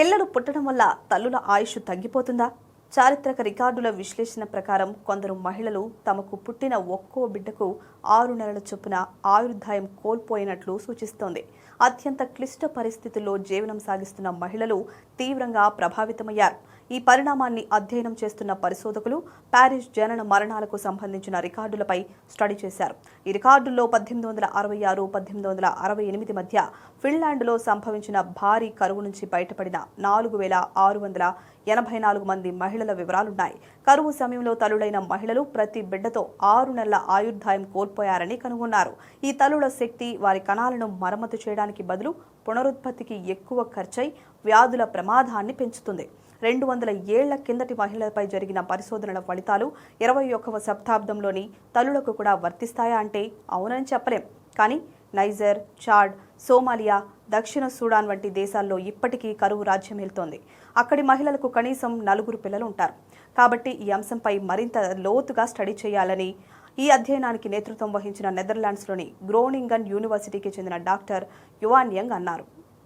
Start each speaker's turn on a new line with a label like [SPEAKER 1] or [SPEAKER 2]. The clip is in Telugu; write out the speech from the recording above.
[SPEAKER 1] పిల్లలు పుట్టడం వల్ల తల్లుల ఆయుష్ తగ్గిపోతుందా? చారిత్రక రికార్డుల విశ్లేషణ ప్రకారం కొందరు మహిళలు తమకు పుట్టిన ఒక్కో బిడ్డకు ఆరు నెలల చొప్పున ఆయుర్దాయం కోల్పోయినట్లు సూచిస్తోంది. అత్యంత క్లిష్ట పరిస్థితుల్లో జీవనం సాగిస్తున్న మహిళలు తీవ్రంగా ప్రభావితమయ్యారు. ఈ పరిణామాన్ని అధ్యయనం చేస్తున్న పరిశోధకులు ప్యారిస్ జనన మరణాలకు సంబంధించిన రికార్డులపై స్టడీ చేశారు. ఈ రికార్డుల్లో పద్దెనిమిది వందల అరవై ఆరు పద్దెనిమిది వందల అరవై ఎనిమిది మధ్య ఫిన్లాండ్లో సంభవించిన భారీ కరువు నుంచి బయటపడిన నాలుగు వేల ఆరు వందల ఎనభై నాలుగు మంది మహిళల వివరాలున్నాయి. కరువు సమయంలో తలుడైన మహిళలు ప్రతి బిడ్డతో ఆరు నెలల ఆయుర్దాయం కోల్పోయారని కనుగొన్నారు. ఈ తలుల శక్తి వారి కణాలను మరమ్మతు చేయడానికి బదులు పునరుత్పత్తికి ఎక్కువ ఖర్చై వ్యాధుల ప్రమాదాన్ని పెంచుతుంది. రెండు వందల ఏళ్ళ కిందటి మహిళలపై జరిగిన పరిశోధనల ఫలితాలు ఇరవై ఒక్కవ శతాబ్దంలోని తల్లులకు కూడా వర్తిస్తాయా అంటే అవునని చెప్పలేం. కానీ నైజర్ చాడ్ సోమాలియా దక్షిణ సూడాన్ వంటి దేశాల్లో ఇప్పటికీ కరువు రాజ్యమేలుతోంది అక్కడి మహిళలకు కనీసం నలుగురు పిల్లలు ఉంటారు. కాబట్టి ఈ అంశంపై మరింత లోతుగా స్టడీ చేయాలని ఈ అధ్యయనానికి నేతృత్వం వహించిన నెదర్లాండ్స్లోని గ్రోనింగన్ యూనివర్సిటీకి చెందిన డాక్టర్ యువాన్ యంగ్ అన్నారు.